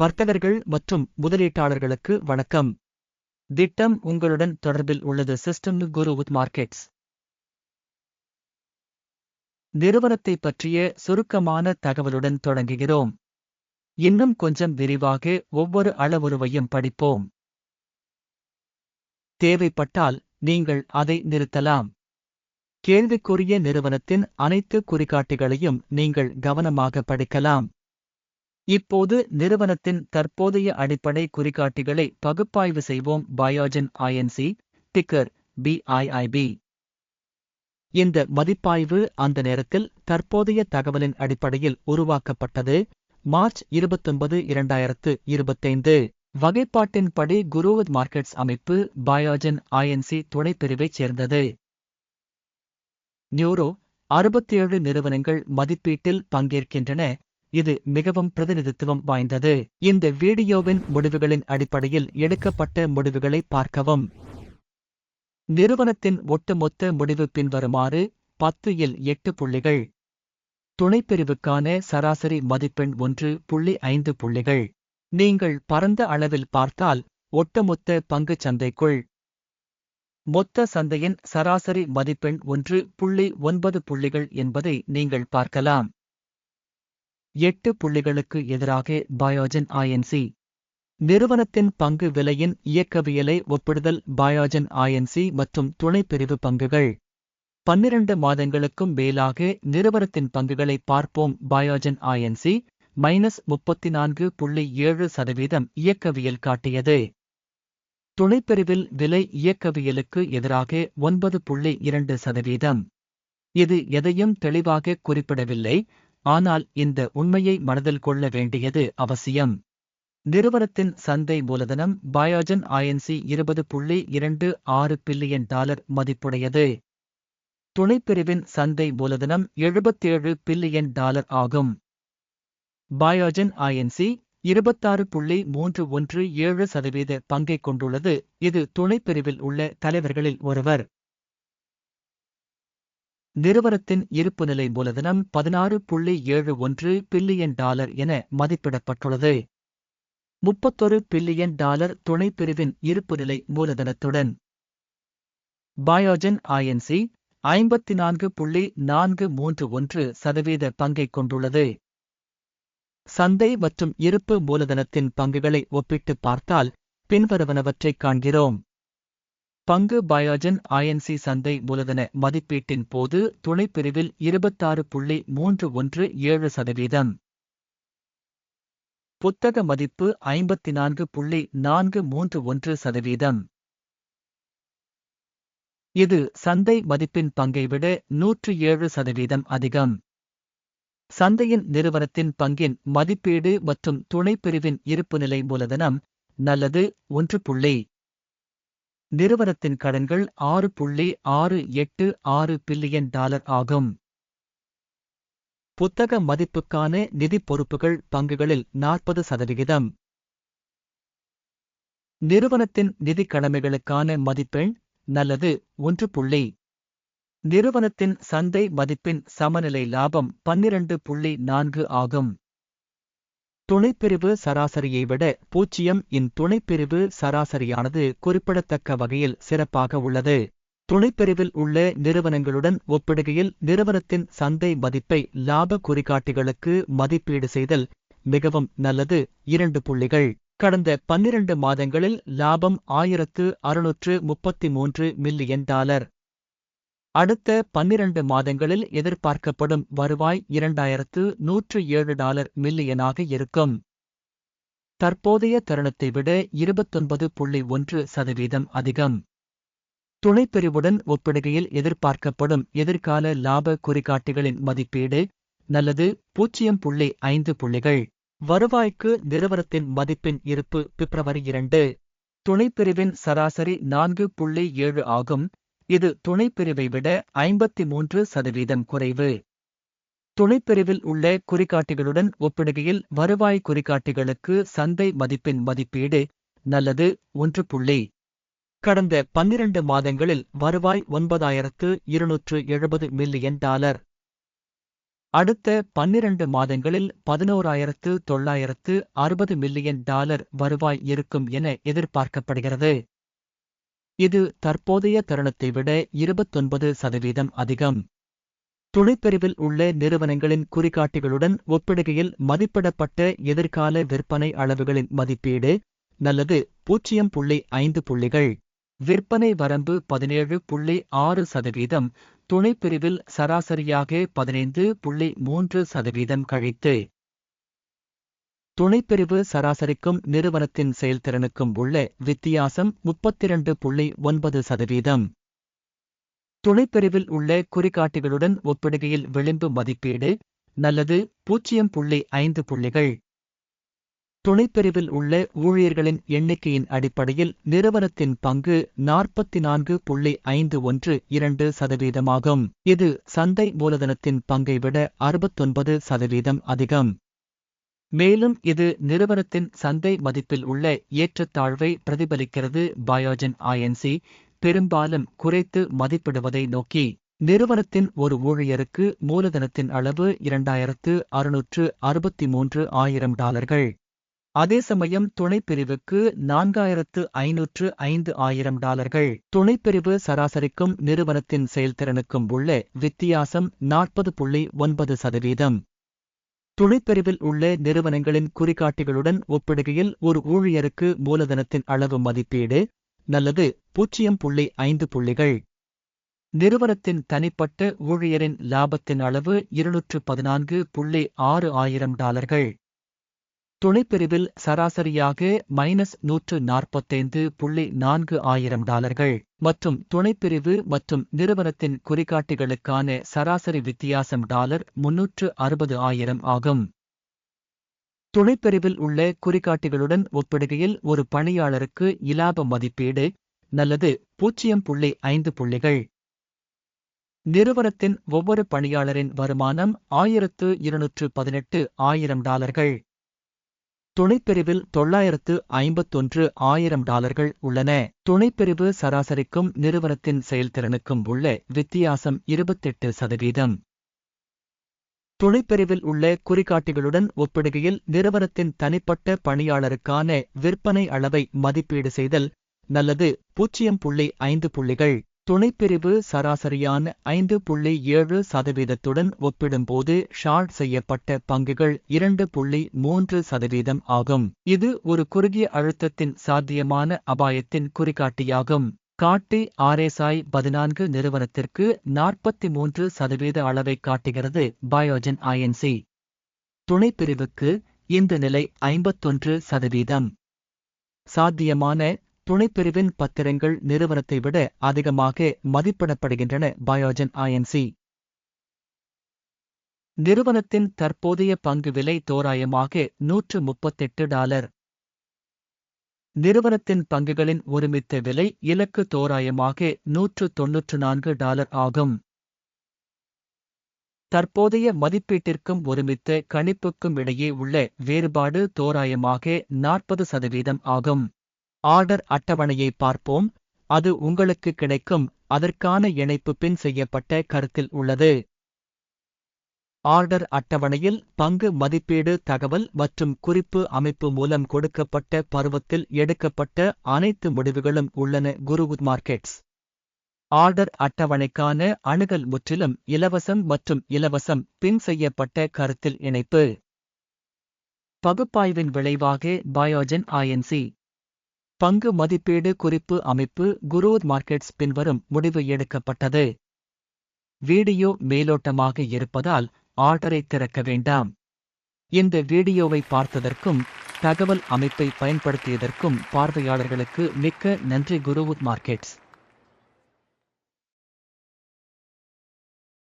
வர்த்தகர்கள் மற்றும் முதலீட்டாளர்களுக்கு வணக்கம். திட்டம் உங்களுடன் தொடர்பில் உள்ளது. சிஸ்டம் குரு வித் மார்க்கெட்ஸ் நிறுவனத்தை பற்றிய சுருக்கமான தகவலுடன் தொடங்குகிறோம். இன்னும் கொஞ்சம் விரிவாக ஒவ்வொரு அளவுருவையும் படிப்போம். தேவைப்பட்டால் நீங்கள் அதை நிறுத்தலாம். கேள்விக்குரிய நிறுவனத்தின் அனைத்து குறிகாட்டிகளையும் நீங்கள் கவனமாக படிக்கலாம். இப்போது நிறுவனத்தின் தற்போதைய அடிப்படை குறிகாட்டிகளை பகுப்பாய்வு செய்வோம். பயோஜன் ஐஎன்சி டிக்கர் பிஐஐபி இந்த மதிப்பாய்வு அந்த நேரத்தில் தற்போதைய தகவலின் அடிப்படையில் உருவாக்கப்பட்டது. மார்ச் இருபத்தொன்பது இரண்டாயிரத்து இருபத்தைந்து. வகைப்பாட்டின்படி குருவத் மார்க்கெட்ஸ் அமைப்பு பயோஜன் ஐஎன்சி துணைப்பிரிவைச் சேர்ந்தது. நியூரோ அறுபத்தேழு நிறுவனங்கள் மதிப்பீட்டில் பங்கேற்கின்றன. இது மிகவும் பிரதிநிதித்துவம் வாய்ந்தது. இந்த வீடியோவின் முடிவுகளின் அடிப்படையில் எடுக்கப்பட்ட முடிவுகளை பார்க்கவும். நிறுவனத்தின் ஒட்டுமொத்த முடிவு பின்வருமாறு பத்து இல் எட்டு புள்ளிகள். துணைப்பிரிவுக்கான சராசரி மதிப்பெண் ஒன்று புள்ளி ஐந்து புள்ளிகள். நீங்கள் பரந்த அளவில் பார்த்தால் ஒட்டுமொத்த பங்குச் சந்தைக்குள். மொத்த சந்தையின் சராசரி மதிப்பெண் ஒன்று புள்ளி ஒன்பது புள்ளிகள் என்பதை நீங்கள் பார்க்கலாம். எட்டு புள்ளிகளுக்கு எதிராக பயோஜன் ஐஎன்சி நிறுவனத்தின் பங்கு விலையின் இயக்கவியலை ஒப்பிடுதல் பயோஜன் ஐஎன்சி மற்றும் துணைப்பிரிவு பங்குகள். பன்னிரண்டு மாதங்களுக்கும் மேலாக நிறுவனத்தின் பங்குகளை பார்ப்போம் பயோஜன் ஐஎன்சி மைனஸ் முப்பத்தி நான்கு புள்ளி ஏழு சதவீதம் இயக்கவியல் காட்டியது. துணைப்பிரிவில் விலை இயக்கவியலுக்கு எதிராக ஒன்பது புள்ளி இரண்டு சதவீதம். இது எதையும் தெளிவாக குறிப்பிடவில்லை. ஆனால் இந்த உண்மையை மனதில் கொள்ள வேண்டியது அவசியம். நிறுவனத்தின் சந்தை மூலதனம் பயோஜன் ஐஎன்சி இருபது புள்ளி இரண்டு ஆறு பில்லியன் டாலர் மதிப்புடையது. துணைப்பிரிவின் சந்தை மூலதனம் எழுபத்தேழு பில்லியன் டாலர் ஆகும். பயோஜன் ஐஎன்சி இருபத்தாறு புள்ளி மூன்று ஒன்று ஏழு சதவீத பங்கை கொண்டுள்ளது. இது துணைப்பிரிவில் உள்ள தலைவர்களில் ஒருவர். நிறுவனத்தின் இருப்புநிலை மூலதனம் பதினாறு புள்ளி ஏழு ஒன்று பில்லியன் டாலர் என மதிப்பிடப்பட்டுள்ளது. முப்பத்தொரு பில்லியன் டாலர் துணைப்பிரிவின் இருப்புநிலை மூலதனத்துடன். பயோஜன் ஐஎன்சி ஐம்பத்தி நான்கு புள்ளி நான்கு மூன்று ஒன்று சதவீத பங்கை கொண்டுள்ளது. சந்தை மற்றும் இருப்பு மூலதனத்தின் பங்குகளை ஒப்பிட்டு பார்த்தால் பின்வருவனவற்றைக் காண்கிறோம். பங்கு பயோஜன் ஐஎன்சி சந்தை மூலதன மதிப்பீட்டின் போது துணைப்பிரிவில் இருபத்தாறு புள்ளி மூன்று ஒன்று ஏழு சதவீதம். புத்தக மதிப்பு ஐம்பத்தி நான்கு புள்ளி நான்கு மூன்று ஒன்று சதவீதம். இது சந்தை மதிப்பின் பங்கை விட நூற்று ஏழு சதவீதம் அதிகம். சந்தையின் நிறுவனத்தின் பங்கின் மதிப்பீடு மற்றும் துணைப்பிரிவின் இருப்புநிலை மூலதனம் நல்லது ஒன்று புள்ளி நிறுவனத்தின் கடன்கள் ஆறு புள்ளி ஆறு எட்டு ஆறு பில்லியன் டாலர் ஆகும். புத்தக மதிப்புக்கான நிதி பொறுப்புகள் பங்குகளில் நாற்பது சதவிகிதம். நிறுவனத்தின் நிதி கடமைகளுக்கான மதிப்பெண் நல்லது ஒன்று புள்ளி. நிறுவனத்தின் சந்தை மதிப்பின் சமநிலை லாபம் பன்னிரண்டு புள்ளி நான்கு ஆகும். துணைப்பிரிவு சராசரியை விட பூஜ்ஜியம் இன் துணைப்பிரிவு சராசரியானது குறிப்பிடத்தக்க வகையில் சிறப்பாக உள்ளது. துணைப்பிரிவில் உள்ள நிறுவனங்களுடன் ஒப்பிடுகையில் நிறுவனத்தின் சந்தை மதிப்பை லாப குறிகாட்டிகளுக்கு மதிப்பீடு செய்தல் மிகவும் நல்லது. இரண்டு புள்ளிகள். கடந்த பன்னிரண்டு மாதங்களில் லாபம் ஆயிரத்து அறுநூற்று முப்பத்தி மூன்று மில்லியன் டாலர். அடுத்த பன்னிரண்டு மாதங்களில் எதிர்பார்க்கப்படும் வருவாய் இரண்டாயிரத்து நூற்று ஏழு டாலர் மில்லியனாக இருக்கும். தற்போதைய தருணத்தை விட இருபத்தொன்பது புள்ளி ஒன்று சதவீதம் அதிகம். துணைப்பிரிவுடன் ஒப்பிடுகையில் எதிர்பார்க்கப்படும் எதிர்கால லாப குறிகாட்டிகளின் மதிப்பீடு நல்லது பூஜ்ஜியம் புள்ளி ஐந்து புள்ளிகள். வருவாய்க்கு நிறுவனத்தின் மதிப்பின் இருப்பு பிப்ரவரி இரண்டு. துணைப்பிரிவின் சராசரி நான்கு புள்ளி ஏழு ஆகும். இது துணைப்பிரிவை விட ஐம்பத்தி மூன்று சதவீதம் குறைவு. துணைப்பிரிவில் உள்ள குறிகாட்டிகளுடன் ஒப்பிடுகையில் வருவாய் குறிகாட்டிகளுக்கு சந்தை மதிப்பின் மதிப்பீடு நல்லது ஒன்று புள்ளி. கடந்த பன்னிரண்டு மாதங்களில் வருவாய் ஒன்பதாயிரத்து இருநூற்று எழுபது மில்லியன் டாலர். அடுத்த பன்னிரண்டு மாதங்களில் பதினோராயிரத்து தொள்ளாயிரத்து அறுபது மில்லியன் டாலர் வருவாய் இருக்கும் என எதிர்பார்க்கப்படுகிறது. இது தற்போதைய தருணத்தை விட இருபத்தொன்பது சதவீதம் அதிகம். துணைப்பிரிவில் உள்ள நிறுவனங்களின் குறிகாட்டிகளுடன் ஒப்பிடுகையில் மதிப்பிடப்பட்ட எதிர்கால விற்பனை அளவுகளின் மதிப்பீடு நல்லது பூஜ்ஜியம் புள்ளி ஐந்து புள்ளிகள். விற்பனை வரம்பு பதினேழு புள்ளி ஆறு சதவீதம் துணைப்பிரிவில் சராசரியாக பதினைந்து புள்ளி மூன்று சதவீதம் கழித்து துணைப்பிரிவு சராசரிக்கும் நிறுவனத்தின் செயல்திறனுக்கும் உள்ள வித்தியாசம் முப்பத்திரண்டு புள்ளி ஒன்பது சதவீதம். துணைப்பிரிவில் உள்ள குறிகாட்டிகளுடன் ஒப்பிடுகையில் விளிம்பு மதிப்பீடு நல்லது பூஜ்ஜியம் புள்ளி ஐந்து புள்ளிகள். துணைப்பிரிவில் உள்ள ஊழியர்களின் எண்ணிக்கையின் அடிப்படையில் நிறுவனத்தின் பங்கு நாற்பத்தி நான்கு புள்ளி ஐந்து ஒன்று இரண்டு சதவீதமாகும். இது சந்தை மூலதனத்தின் பங்கை விட அறுபத்தொன்பது சதவீதம் அதிகம். மேலும் இது நிறுவனத்தின் சந்தை மதிப்பில் உள்ள ஏற்றத்தாழ்வை பிரதிபலிக்கிறது. பயோஜன் ஐஎன்சி பெரும்பாலும் குறைத்து மதிப்பிடுவதை நோக்கி நிறுவனத்தின் ஒரு ஊழியருக்கு மூலதனத்தின் அளவு இரண்டாயிரத்து அறுநூற்று அறுபத்தி மூன்று ஆயிரம் டாலர்கள். அதே சமயம் துணைப்பிரிவுக்கு நான்காயிரத்து ஐநூற்று ஐந்து ஆயிரம் டாலர்கள். துணைப்பிரிவு சராசரிக்கும் நிறுவனத்தின் செயல்திறனுக்கும் உள்ள வித்தியாசம் நாற்பது புள்ளி ஒன்பது சதவீதம். துணைப்பிரிவில் உள்ள நிறுவனங்களின் குறிகாட்டிகளுடன் ஒப்பிடுகையில் ஒரு ஊழியருக்கு மூலதனத்தின் அளவு மதிப்பீடு நல்லது பூஜ்ஜியம் புள்ளி ஐந்து புள்ளிகள். நிறுவனத்தின் தனிப்பட்ட ஊழியரின் லாபத்தின் அளவு இருநூற்று பதினான்கு புள்ளி ஆறு ஆயிரம் டாலர்கள். துணைப்பிரிவில் சராசரியாக மைனஸ் நூற்று நாற்பத்தைந்து புள்ளி நான்கு ஆயிரம் டாலர்கள். மற்றும் துணைப்பிரிவு மற்றும் நிறுவனத்தின் குறிகாட்டிகளுக்கான சராசரி வித்தியாசம் டாலர் முன்னூற்று அறுபது ஆயிரம் ஆகும். துணைப்பிரிவில் உள்ள குறிகாட்டிகளுடன் ஒப்பிடுகையில் ஒரு பணியாளருக்கு இலாப மதிப்பீடு நல்லது பூஜ்ஜியம் புள்ளி ஐந்து புள்ளிகள். நிறுவனத்தின் ஒவ்வொரு பணியாளரின் வருமானம் ஆயிரத்து இருநூற்று பதினெட்டு ஆயிரம் டாலர்கள். துணைப்பிரிவில் தொள்ளாயிரத்து ஐம்பத்தொன்று ஆயிரம் டாலர்கள் உள்ளன. துணைப்பிரிவு சராசரிக்கும் நிறுவனத்தின் செயல்திறனுக்கும் உள்ள வித்தியாசம் இருபத்தெட்டு சதவீதம். துணைப்பிரிவில் உள்ள குறிகாட்டிகளுடன் ஒப்பிடுகையில் நிறுவனத்தின் தனிப்பட்ட பணியாளருக்கான விற்பனை அளவை மதிப்பீடு செய்தல் நல்லது. பூஜ்ஜியம் புள்ளி ஐந்து புள்ளிகள். துணைப்பிரிவு சராசரியான ஐந்து புள்ளி ஏழு சதவீதத்துடன் ஒப்பிடும்போது ஷார்ட் செய்யப்பட்ட பங்குகள் இரண்டு புள்ளி மூன்று சதவீதம் ஆகும். இது ஒரு குறுகிய அழுத்தத்தின் சாத்தியமான அபாயத்தின் குறிகாட்டியாகும். காட்டி ஆர்எஸ்ஐ பதினான்கு நிறுவனத்திற்கு நாற்பத்தி மூன்று சதவீத அளவை காட்டுகிறது பயோஜன் ஐஎன்சி துணைப்பிரிவுக்கு இந்த நிலை ஐம்பத்தொன்று சதவீதம். சாத்தியமான துணைப்பிரிவின் பத்திரங்கள் நிறுவனத்தை விட அதிகமாக மதிப்பிடப்படுகின்றன பயோஜன் ஐஎன்சி நிறுவனத்தின் தற்போதைய பங்கு விலை தோராயமாக நூற்று முப்பத்தெட்டு டாலர். நிறுவனத்தின் பங்குகளின் ஒருமித்த விலை இலக்கு தோராயமாக நூற்று தொன்னூற்று நான்கு டாலர் ஆகும். தற்போதைய மதிப்பீட்டிற்கும் ஒருமித்த கணிப்புக்கும் இடையே உள்ள வேறுபாடு தோராயமாக நாற்பது சதவீதம் ஆகும். ஆர்டர் அட்டவணையை பார்ப்போம். அது உங்களுக்கு கிடைக்கும். அதற்கான இணைப்பு பின் செய்யப்பட்ட கருத்தில் உள்ளது. ஆர்டர் அட்டவணையில் பங்கு மதிப்பீடு தகவல் மற்றும் குறிப்பு அமைப்பு மூலம் கொடுக்கப்பட்ட பருவத்தில் எடுக்கப்பட்ட அனைத்து முடிவுகளும் உள்ளன. குருவுத் மார்க்கெட்ஸ். ஆர்டர் அட்டவணைக்கான அணுகல் முற்றிலும் இலவசம் மற்றும் இலவசம் பின் செய்யப்பட்ட கருத்தில் இணைப்பு. பகுப்பாய்வின் விளைவாக பயோஜன் ஐஎன்சி பங்கு மதிப்பீடு குறிப்பு அமைப்பு குரோத் மார்க்கெட்ஸ் பின்வரும் முடிவு எடுக்கப்பட்டது. வீடியோ மேலோட்டமாக இருப்பதால் ஆர்டரை திறக்க வேண்டாம். இந்த வீடியோவை பார்த்ததற்கும் தகவல் அமைப்பை பயன்படுத்தியதற்கும் பார்வையாளர்களுக்கு மிக்க நன்றி குருவுத் மார்க்கெட்ஸ்.